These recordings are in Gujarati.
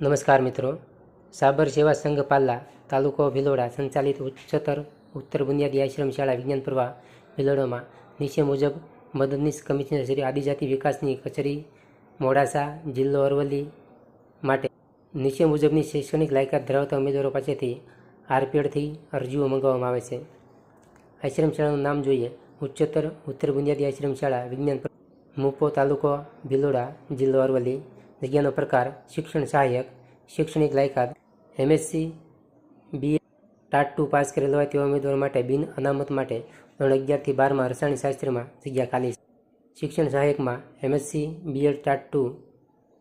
નમસ્કાર મિત્રો. સાબર સેવા સંઘ પાલ્લા તાલુકો ભિલોડા સંચાલિત ઉચ્ચતર ઉત્તર બુનિયાદી આશ્રમ શાળા વિજ્ઞાન પ્રવાહ ભિલોડામાં. નીચે મુજબ મદદનીશ કમિશનર શ્રી આદિજાતિ વિકાસની કચેરી, મોડાસા, જિલ્લો અરવલ્લી માટે. નીચે મુજબની શૈક્ષણિક લાયકાત ધરાવતા ઉમેદવારો પાસેથી આરપીએડથી અરજીઓ મંગાવવામાં આવે છે. આશ્રમ શાળાનું નામ જોઈએ ઉચ્ચતર ઉત્તર બુનિયાદી આશ્રમ શાળા વિજ્ઞાન મુપો તાલુકો ભિલોડા, જિલ્લો અરવલ્લી. જગ્યાનો પ્રકાર, શિક્ષણ સહાયક, શૈક્ષણિક લાયકાત, M S C B TAT two pass કરેલો હોય તેવા ઉમેદવાર માટે બિન અનામત માટે ધોરણ અગિયારથી બારમાં રસાયણશાસ્ત્રમાં જગ્યા ખાલી છે. શિક્ષણ સહાયકમાં M S C B Ed TAT two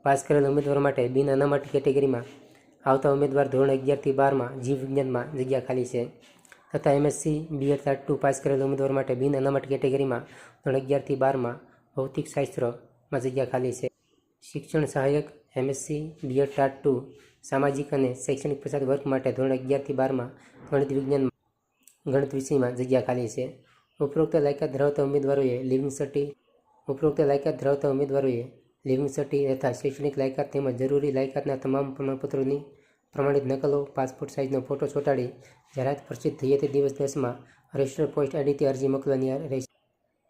pass કરેલ ઉમેદવાર માટે બિન અનામત કેટેગરીમાં આવતા ઉમેદવાર ધોરણ અગિયારથી બારમાં જીવ વિજ્ઞાનમાં જગ્યા ખાલી છે. તથા M S C B Ed TAT two pass કરેલ ઉમેદવાર માટે બિન અનામત કેટેગરીમાં ધોરણ અગિયારથી બારમાં ભૌતિક શાસ્ત્રમાં જગ્યા ખાલી છે. શિક્ષણ સહાયક એમએસસી બીએડ ટાટ ટુ સામાજિક અને શૈક્ષણિક પછાત વર્ગ માટે ધોરણ અગિયારથી બારમાં ગણિત વિજ્ઞાનમાં ગણિત વિષયમાં જગ્યા ખાલી છે. ઉપરોક્ત લાયકાત ધરાવતા ઉમેદવારોએ લિવિંગ સર્ટી ઉપરોક્ત લાયકાત ધરાવતા ઉમેદવારોએ લિવિંગ સર્ટી તથા શૈક્ષણિક લાયકાત તેમજ જરૂરી લાયકાતના તમામ પ્રમાણપત્રોની પ્રમાણિત નકલો પાસપોર્ટ સાઇઝનો ફોટો ચોંટાડી જાહેરાત પ્રસિદ્ધ થઈએ તે દિવસ દસમાં રજિસ્ટર પોસ્ટ આઈડીથી અરજી મોકલવાની રહેશે.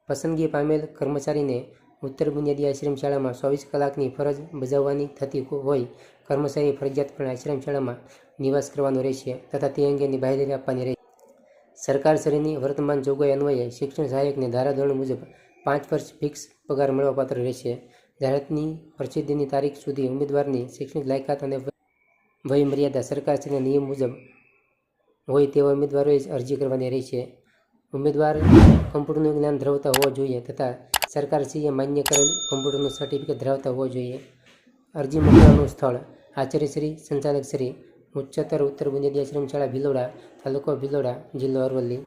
પસંદગી પામેલ કર્મચારીને ઉત્તર બુનિયાદી આશ્રમ શાળામાં ચોવીસ કલાકની ફરજ બજાવવાની થતી હોય. કર્મચારી ફરજિયાતપણે પણ આશ્રમશાળામાં નિવાસ કરવાનો રહેશે તથા તે અંગેની બાહેધરી આપવાની રહેશે. સરકારશ્રીની વર્તમાન જોગવાઈ અન્વયે શિક્ષણ સહાયકને ધારાધોરણ મુજબ પાંચ વર્ષ ફિક્સ પગાર મળવાપાત્ર રહેશે. જાહેરાતની પ્રસિદ્ધિની તારીખ સુધી ઉમેદવારની શૈક્ષણિક લાયકાત અને વય મર્યાદા સરકારશ્રીના નિયમ મુજબ હોય તેવા ઉમેદવારોએ જ અરજી કરવાની રહેશે. ઉમેદવાર કમ્પ્યુટરનું જ્ઞાન ધરાવતા હોવા જોઈએ તથા સરકારશ્રીએ માન્ય કરેલ કમ્પ્યુટરનું સર્ટિફિકેટ ધરાવતા હોવો જોઈએ. અરજી મોકલવાનું સ્થળ. આચાર્યશ્રી સંચાલક શ્રી, ઉચ્ચતર ઉત્તર બુનિયાદી આશ્રમ શાળા ભિલોડા, તાલુકો ભિલોડા, જિલ્લો અરવલ્લી.